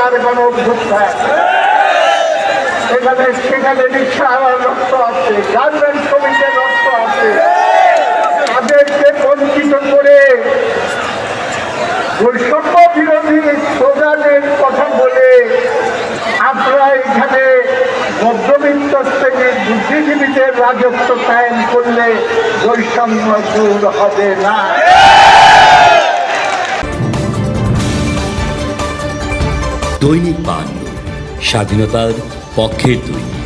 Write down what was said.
জুলাইয়ের গণ অভ্যুত্থান এখানে সেখানে রিক্সাওয়ালার রক্ত আছে গার্মেন্ট শ্রমিকের রক্ত আছে। তাদেরকে বঞ্চিত করে বৈষম্য বিরোধী স্লোগানের কথা বলে আপনারা এখানে মধ্যবিত্ত শ্রেণির বুদ্ধিজীবীদের রাজত্ব কায়েম করলে বৈষম্য দূর হবে না। দৈনিক বান্ন স্বাধীনতার পক্ষের দৈনিক।